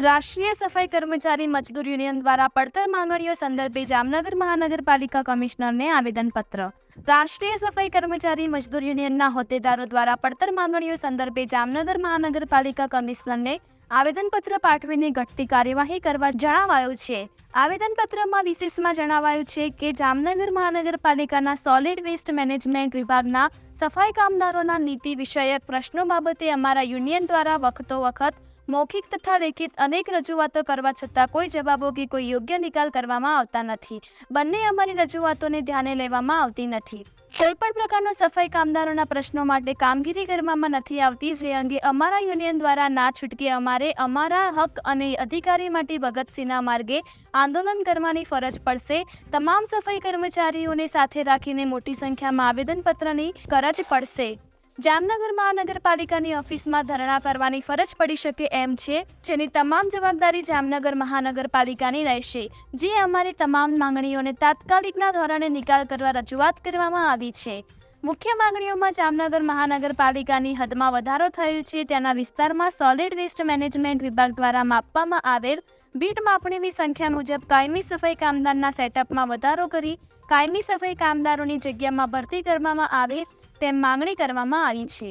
રાષ્ટ્રીય સફાઈ કર્મચારી મજદૂર યુનિયન દ્વારા પડતર માંગણીઓ સંદર્ભે જામનગર મહાનગરપાલિકા કમિશનરને આવેદનપત્ર. રાષ્ટ્રીય સફાઈ કર્મચારી મજદૂર યુનિયનના હોદ્દેદારો દ્વારા પડતર માંગણીઓ સંદર્ભે જામનગર મહાનગરપાલિકા કમિશનરને આવેદનપત્ર પાઠવીને ઘટતી કાર્યવાહી કરવા જણાવાયું છે. આવેદનપત્રમાં વિશેષમાં જણાવાયું છે કે જામનગર મહાનગરપાલિકાના સોલિડ વેસ્ટ મેનેજમેન્ટ વિભાગના સફાઈ કામદારોના નીતિ વિષયક પ્રશ્નો બાબતે અમારા યુનિયન દ્વારા વખતો વખત મૌખિક તથા લેખિત અનેક રજૂઆતો કરવા છતાં કોઈ જવાબો કે કોઈ યોગ્ય નિકાલ કરવામાં આવતા નથી. બંને અમારી રજૂઆતોને ધ્યાને લેવામાં આવતી નથી. કોઈપણ પ્રકારના સફાઈ કામદારોના પ્રશ્નો માટે કામગીરી કરવામાં નથી આવતી, જે અંગે અમારા યુનિયન દ્વારા ના છૂટકે અમારે અમારા હક અને અધિકારી માટે ભગતસિંહના માર્ગે આંદોલન કરવાની ફરજ પડશે. તમામ સફાઈ કર્મચારીઓને સાથે રાખીને મોટી સંખ્યામાં આવેદનપત્રની કરજ પડશે. જામનગર મહાનગરપાલિકાની ઓફિસમાં ધરણા કરવાની ફરજ પડી શકે એમ છે. જેની તમામ જવાબદારી જામનગર મહાનગરપાલિકાની રહેશે. જે અમારી તમામ માંગણીઓને તાત્કાલિકના ધોરણે નિકાલ કરવા રજૂઆત કરવામાં આવી છે. મુખ્ય માંગણીઓમાં જામનગર મહાનગરપાલિકાની હદમાં વધારો થયેલ છે. ત્યાંના વિસ્તારમાં સોલિડ વેસ્ટ મેનેજમેન્ટ વિભાગ દ્વારા માપવામાં આવેલ બીટ માપણીની સંખ્યા મુજબ કાયમી સફાઈ કામદારના સેટઅપમાં વધારો કરી, કાયમી સફાઈ કામદારોની જગ્યામાં ભરતી કરવામાં આવે તેમ માંગણી કરવામાં આવી છે.